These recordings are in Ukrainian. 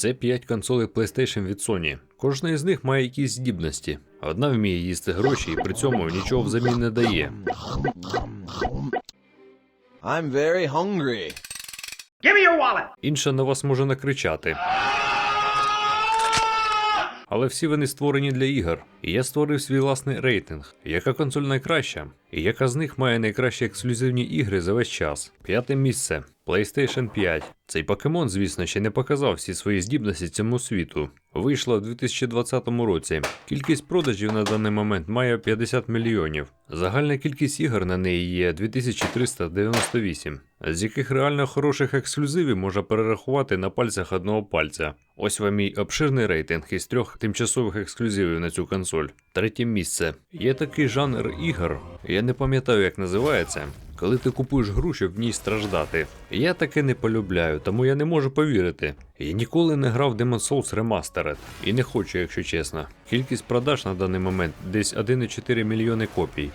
Це 5 консолей PlayStation від Sony. Кожна із них має якісь здібності. Одна вміє їсти гроші і при цьому нічого взамін не дає. I'm very hungry. Інша на вас може накричати. Але всі вони створені для ігор. І я створив свій власний рейтинг. Яка консоль найкраща? І яка з них має найкращі ексклюзивні ігри за весь час? П'яте місце PlayStation 5. Цей покемон, звісно, ще не показав всі свої здібності цьому світу. Вийшла у 2020 році. Кількість продажів на даний момент має 50 мільйонів. Загальна кількість ігор на неї є 2398, з яких реально хороших ексклюзивів можна перерахувати на пальцях одного пальця. Ось вам мій обширний рейтинг із трьох тимчасових ексклюзивів на цю консоль. Третє місце. Є такий жанр ігор, я не пам'ятаю, як називається. Коли ти купуєш гру, щоб в ній страждати. Я таке не полюбляю, тому я не можу повірити. Я ніколи не грав Demon's Souls Remastered і не хочу, якщо чесно. Кількість продаж на даний момент десь 1,4 мільйони копій.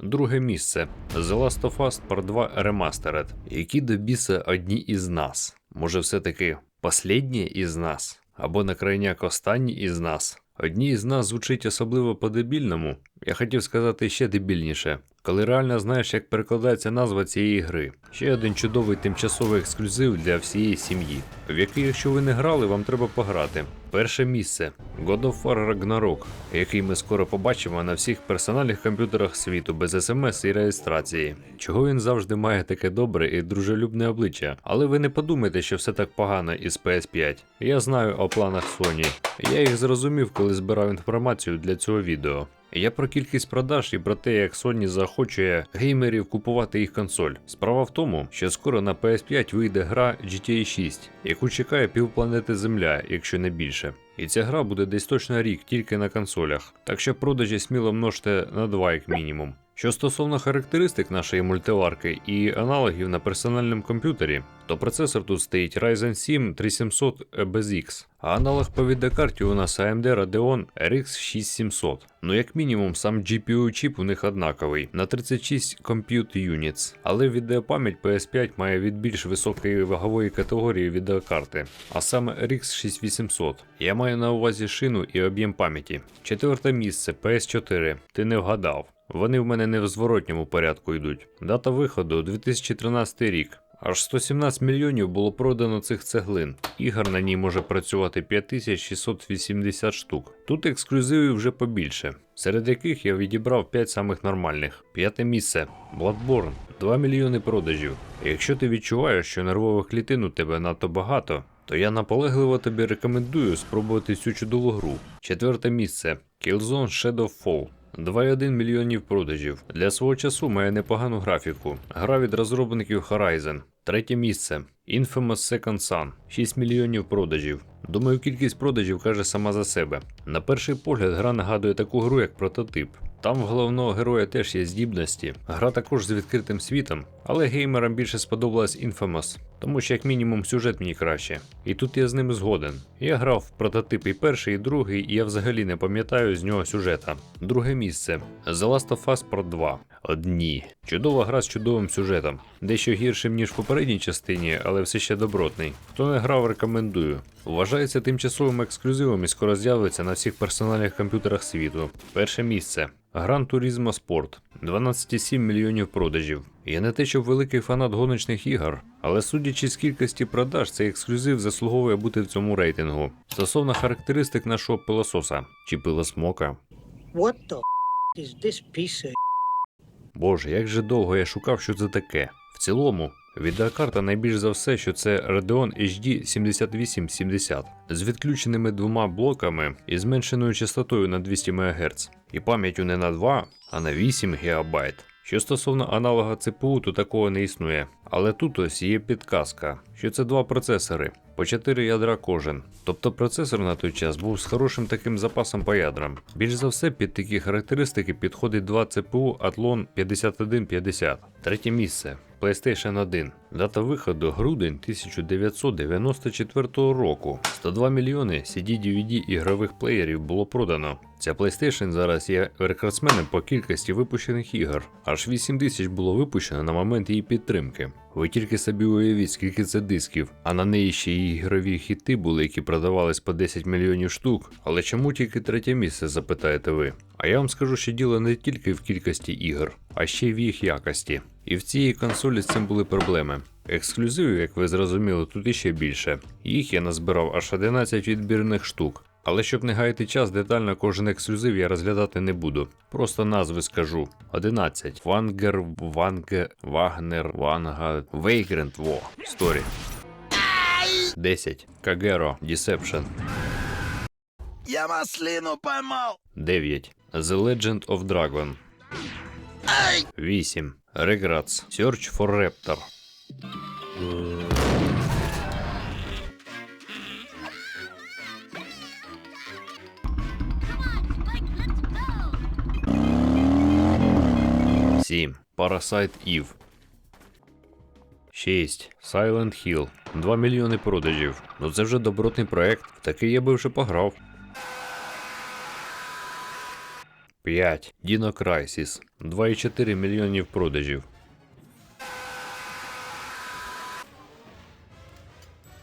Друге місце The Last of Us Part 2 Remastered. Які до біса одні із нас. Може, все-таки послідні із нас? Або на крайняк останні із нас. Одні з нас звучить особливо по-дебільному. Я хотів сказати ще дебільніше, коли реально знаєш, як перекладається назва цієї гри. Ще один чудовий тимчасовий ексклюзив для всієї сім'ї, в який, якщо ви не грали, вам треба пограти. Перше місце God of War Ragnarok, який ми скоро побачимо на всіх персональних комп'ютерах світу без смс і реєстрації. Чого він завжди має таке добре і дружелюбне обличчя. Але ви не подумайте, що все так погано із PS5. Я знаю о планах Sony. Я їх зрозумів, коли збирав інформацію для цього відео. Я про кількість продаж і про те, як Sony заохочує геймерів купувати їх консоль. Справа в тому, що скоро на PS5 вийде гра GTA 6, яку чекає півпланети Земля, якщо не більше. І ця гра буде десь точно рік тільки на консолях, так що продажі сміло множте на 2 як мінімум. Що стосовно характеристик нашої мультиварки і аналогів на персональному комп'ютері, то процесор тут стоїть Ryzen 7 3700 без X, а аналог по відеокарті у нас AMD Radeon RX 6700. Ну як мінімум сам GPU чіп у них однаковий на 36 Compute Units, але відеопам'ять PS5 має від більш високої вагової категорії відеокарти, а саме RX 6800. Я маю на увазі шину і об'єм пам'яті. Четверте місце PS4. Ти не вгадав. Вони в мене не в зворотньому порядку йдуть. Дата виходу 2013 рік. Аж 117 мільйонів було продано цих цеглин. Ігор на ній може працювати 5680 штук. Тут ексклюзивів вже побільше, серед яких я відібрав 5 самих нормальних. П'яте місце Bloodborne. 2 мільйони продажів. Якщо ти відчуваєш, що нервових клітин у тебе надто багато, то я наполегливо тобі рекомендую спробувати цю чудову гру. Четверте місце Killzone Shadow Fall. 2,1 мільйонів продажів. Для свого часу має непогану графіку. Гра від розробників Horizon. Третє місце. Infamous Second Son. 6 мільйонів продажів. Думаю, кількість продажів каже сама за себе. На перший погляд, гра нагадує таку гру, як прототип. Там в головного героя теж є здібності. Гра також з відкритим світом, але геймерам більше сподобалась Infamous, тому що як мінімум сюжет мені краще. І тут я з ним згоден. Я грав в прототип і перший, і другий, і я взагалі не пам'ятаю з нього сюжета. Друге місце The Last of Us Part 2. Одні. Чудова гра з чудовим сюжетом. Дещо гіршим, ніж в попередній частині, але все ще добротний. Хто не грав, рекомендую. Вважається тимчасовим ексклюзивом і скоро з'явиться на всіх персональних комп'ютерах світу. Перше місце. Gran Turismo Sport 12,7 мільйонів продажів. Я не те, щоб великий фанат гоночних ігор, але судячи з кількості продаж, цей ексклюзив заслуговує бути в цьому рейтингу. Стосовно характеристик нашого пилососа чи пилосмока. What the is this piece of Боже, як же довго я шукав, що це таке. В цілому, відеокарта найбільш за все, що це Radeon HD 7870 з відключеними двома блоками і зменшеною частотою на 200 МГц, і пам'яттю не на 2, а на 8 ГБ. Що стосовно аналога ЦПУ, то такого не існує. Але тут ось є підказка, що це два процесори, по 4 ядра кожен. Тобто процесор на той час був з хорошим таким запасом по ядрам. Більш за все під такі характеристики підходить два ЦПУ Athlon 5150. Третє місце. PlayStation 1. Дата виходу грудень 1994 року. 102 мільйони CD-DVD ігрових плеєрів було продано. Ця PlayStation зараз є рекордсменом по кількості випущених ігор. Аж 8 тисяч було випущено на момент її підтримки. Ви тільки собі уявіть, скільки це дисків, а на неї ще й ігрові хіти були, які продавались по 10 мільйонів штук. Але чому тільки третє місце, запитаєте ви? А я вам скажу, що діло не тільки в кількості ігор, а ще й в їх якості. І в цій консолі з цим були проблеми. Ексклюзивів, як ви зрозуміли, тут іще більше. Їх я назбирав аж 11 відбірних штук. Але щоб не гаяти час, детально кожен ексклюзив я розглядати не буду. Просто назви скажу. 11. Вангер, Ванге, Вагнер, Ванга, Вейгрент, во, Сторі. 10. Кагеро, Deception. Я маслину поймал! 9. The Legend of Dragon. 8. Regrets. Search for Raptor. Сім. Parasite Eve. 6. Silent Hill. 2 мільйони продажів. Ну це вже добротний проект. Такий я би вже пограв. 5. Dino Crisis. 2,4 мільйонів продажів.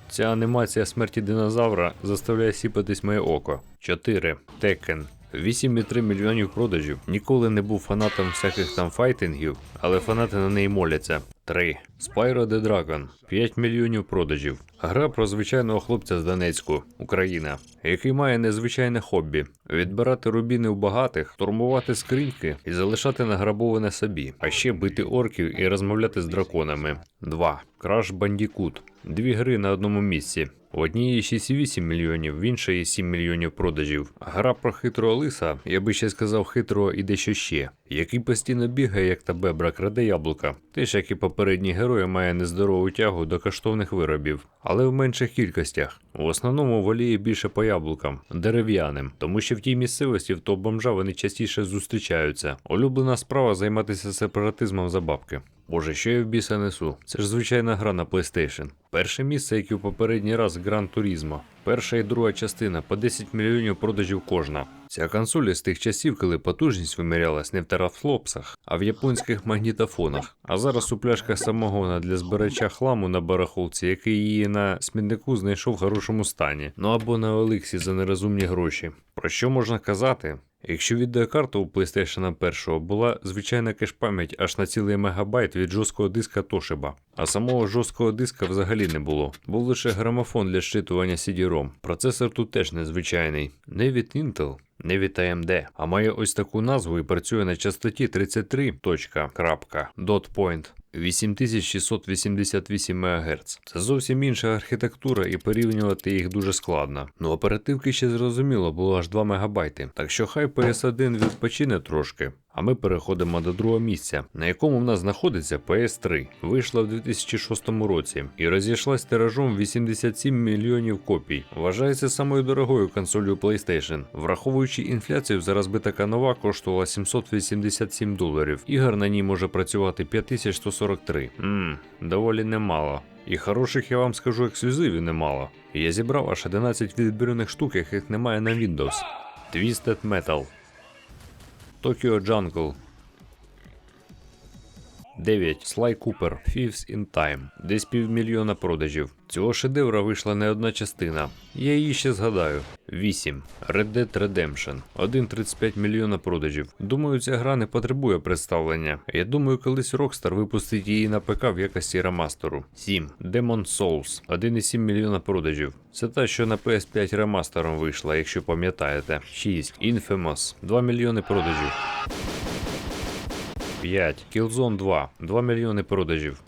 Ця анімація смерті динозавра заставляє сіпатись моє око. 4. Tekken. 8,3 мільйонів продажів. Ніколи не був фанатом всяких там файтингів, але фанати на неї моляться. 3. Spyro the Dragon. 5 мільйонів продажів. Гра про звичайного хлопця з Донецьку, Україна, який має незвичайне хобі: відбирати рубіни у багатих, штурмувати скриньки і залишати награбоване собі, а ще бити орків і розмовляти з драконами. 2. Crash Bandicoot. Дві гри на одному місці. В одній 6,8 мільйонів, в іншій 7 мільйонів продажів. Гра про хитрого лиса, я би ще сказав хитрого і дещо ще, який постійно бігає, як та бебра краде яблука. Теж, як і попередні герої, має нездорову тягу до коштовних виробів, але в менших кількостях. В основному воліє більше по яблукам, дерев'яним, тому що в тій місцевості в того бомжа вони частіше зустрічаються. Улюблена справа займатися сепаратизмом за бабки. Боже, що я в біса несу? Це ж звичайна гра на PlayStation. Перше місце, як і в попередній раз Gran Turismo. Перша і друга частина по 10 мільйонів продажів кожна. Ця консоль з тих часів, коли потужність вимірялась не в терафлопсах, а в японських магнітофонах. А зараз у пляшках самогона для збирача хламу на барахолці, який її на смітнику знайшов в хорошому стані. Ну або на Олексі за нерозумні гроші. Про що можна казати? Якщо відеокарта у PlayStation 1 була звичайна кеш-пам'ять аж на цілий мегабайт від жорсткого диска Toshiba, а самого жорсткого диска взагалі не було. Був лише грамофон для щитування CD-ROM. Процесор тут теж незвичайний. Не від Intel, не від AMD, а має ось таку назву і працює на частоті 33. dot point 8688 МГц. Це зовсім інша архітектура і порівнювати їх дуже складно. Ну оперативки ще зрозуміло було аж 2 МБ, так що хай PS1 відпочине трошки. А ми переходимо до другого місця, на якому в нас знаходиться PS3. Вийшла в 2006 році і розійшлась тиражом 87 мільйонів копій. Вважається самою дорогою консолью PlayStation. Враховуючи інфляцію, зараз би така нова коштувала 787 доларів. Ігор на ній може працювати 5143. Ммм, доволі немало. І хороших я вам скажу ексклюзивів немало. Я зібрав аж 11 відбірних штук, яких немає на Windows. Twisted Metal. Tokyo Jungle. 9. Sly Cooper. Thieves in Time. Десь півмільйона продажів. Цього шедевра вийшла не одна частина. Я її ще згадаю. 8. Red Dead Redemption. 1,35 мільйона продажів. Думаю, ця гра не потребує представлення. Я думаю, колись Rockstar випустить її на ПК в якості ремастеру. 7. Demon Souls. 1,7 мільйона продажів. Це та, що на PS5 ремастером вийшла, якщо пам'ятаєте. 6. Infamous. 2 мільйони продажів. 5. Killzone 2. 2 мільйони продажів.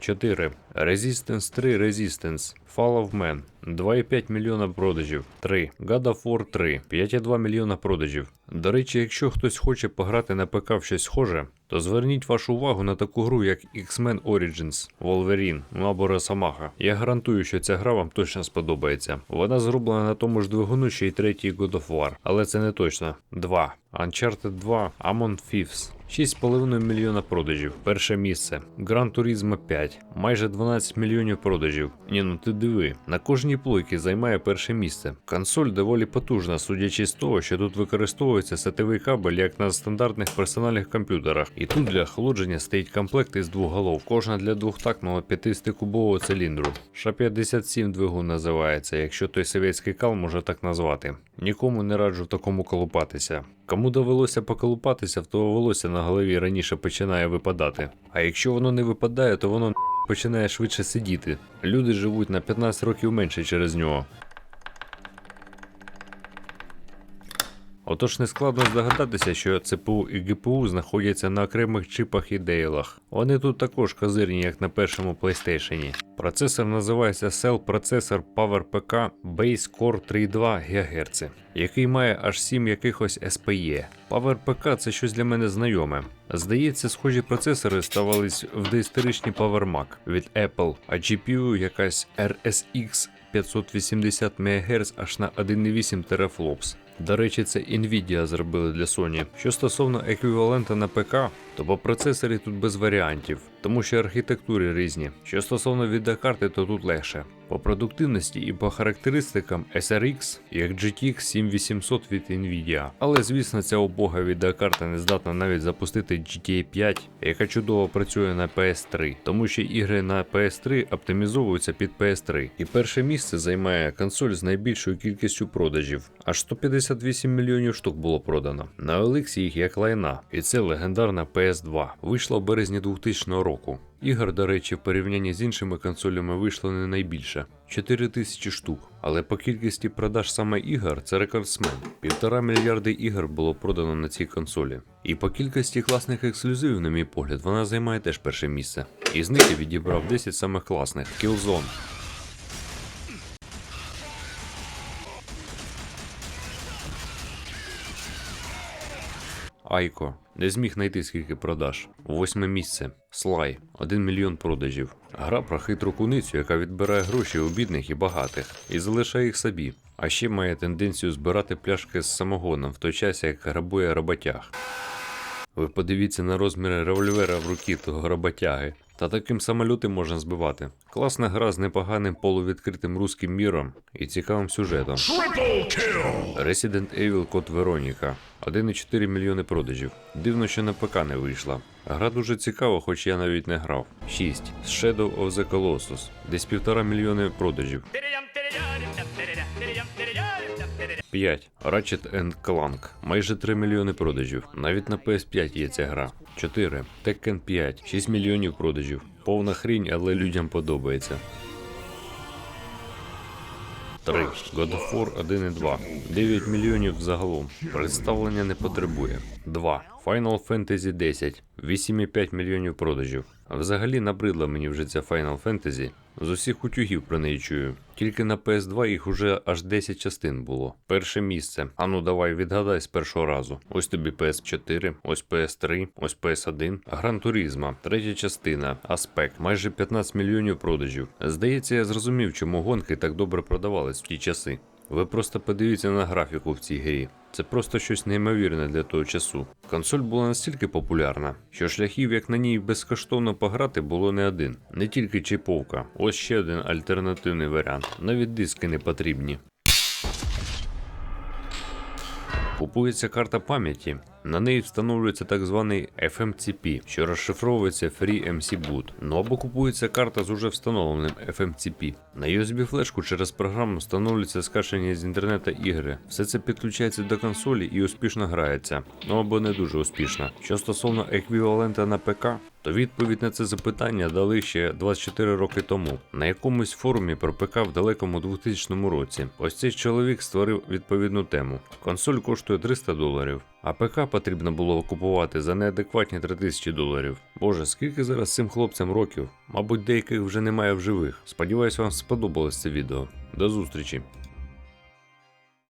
4. Resistance 3 Resistance. Fall of Man. 2,5 мільйона продажів. 3. God of War 3. 5,2 мільйона продажів. До речі, якщо хтось хоче пограти на ПК в щось схоже, то зверніть вашу увагу на таку гру, як X-Men Origins, Wolverine, ну або Росомаха. Я гарантую, що ця гра вам точно сподобається. Вона зроблена на тому ж двигуну, що й третій God of War, але це не точно. 2. Uncharted 2 Among Thieves. 6,5 мільйона продажів. Перше місце. Gran Turismo 5. Майже 12 мільйонів продажів. Ні, ну ти диви. На кожній плойці займає перше місце. Консоль доволі потужна, судячи з того, що тут використовується сетевий кабель як на стандартних персональних комп'ютерах. І тут для охолодження стоїть комплект із двох голов, кожна для двохтактного 50-кубового циліндру. Ша-57 двигун називається, якщо той совєтський кал може так назвати. Нікому не раджу в такому колупатися. Кому довелося поколупатися, в того волосся на голові раніше починає випадати. А якщо воно не випадає, то воно починає швидше сидіти. Люди живуть на 15 років менше через нього. Отож не складно здогадатися, що ЦПУ і ГПУ знаходяться на окремих чипах і дейлах. Вони тут також козирні, як на першому PlayStation. Процесор називається Cell Processor PowerPK Base Core 3.2 ГГц, який має аж 7 якихось SPE. PowerPK це щось для мене знайоме. Здається, схожі процесори ставались в доісторичні PowerMac від Apple, а GPU якась RSX 580 МГц аж на 1,8 терафлопс. До речі, це Nvidia зробили для Sony. Що стосовно еквівалента на ПК, то по процесорі тут без варіантів, тому що архітектури різні. Що стосовно відеокарти, то тут легше. По продуктивності і по характеристикам SRX як GTX 7800 від Nvidia. Але звісно, ця убога відеокарта не здатна навіть запустити GTA 5, яка чудово працює на PS3, тому що ігри на PS3 оптимізовуються під PS3. І перше місце займає консоль з найбільшою кількістю продажів. Аж 158 мільйонів штук було продано. На OLX їх як лайна, і це легендарна PS2. Вийшла в березні 2000 року. Ігор, до речі, в порівнянні з іншими консолями вийшло не найбільше 4 тисячі штук. Але по кількості продаж саме ігор це рекордсмен. Півтора мільярди ігор було продано на цій консолі. І по кількості класних ексклюзивів, на мій погляд, вона займає теж перше місце. Із них я відібрав 10 самих класних Killzone. Айко не зміг знайти скільки продаж. Восьме місце. Слай 1 мільйон продажів. Гра про хитру куницю, яка відбирає гроші у бідних і багатих і залишає їх собі. А ще має тенденцію збирати пляшки з самогоном в той час, як грабує роботяг. Ви подивіться на розміри револьвера в руки того роботяги. Та таким самоліти можна збивати. Класна гра з непоганим полувідкритим руським міром і цікавим сюжетом. Resident Evil Код Вероніка. 1,4 мільйони продажів. Дивно, що на ПК не вийшла. Гра дуже цікава, хоч я навіть не грав. 6. Shadow of the Colossus. Десь півтора мільйони продажів. 5. Ratchet Clank. Майже 3 мільйони продажів. Навіть на PS5 є ця гра. 4. Tekken 5. 6 мільйонів продажів. Повна хрінь, але людям подобається. 3. God of War 1 і 2. 9 мільйонів загалом. Представлення не потребує. 2. Final Fantasy 10. 8,5 мільйонів продажів. Взагалі набридла мені вже ця Final Fantasy. З усіх утюгів про неї чую. Тільки на PS2 їх уже аж 10 частин було. Перше місце. Ану давай відгадай з першого разу. Ось тобі PS4, ось PS3, ось PS1. Гран Туризма, третя частина, Аспект, майже 15 мільйонів продажів. Здається, я зрозумів, чому гонки так добре продавались в ті часи. Ви просто подивіться на графіку в цій грі. Це просто щось неймовірне для того часу. Консоль була настільки популярна, що шляхів, як на ній безкоштовно пограти, було не один. Не тільки чіповка, ось ще один альтернативний варіант. Навіть диски не потрібні. Купується карта пам'яті. На неї встановлюється так званий FMCP, що розшифровується Free MC Boot. Ну або купується карта з уже встановленим FMCP. На USB флешку через програму встановлюється скачані з інтернету ігри. Все це підключається до консолі і успішно грається. Ну або не дуже успішно. Що стосовно еквівалента на ПК, то відповідь на це запитання дали ще 24 роки тому на якомусь форумі про ПК в далекому 2000 році. Ось цей чоловік створив відповідну тему. Консоль коштує 300 доларів. А ПК потрібно було купувати за неадекватні 3000 доларів. Боже, скільки зараз цим хлопцям років? Мабуть, деяких вже немає в живих. Сподіваюсь, вам сподобалось це відео. До зустрічі!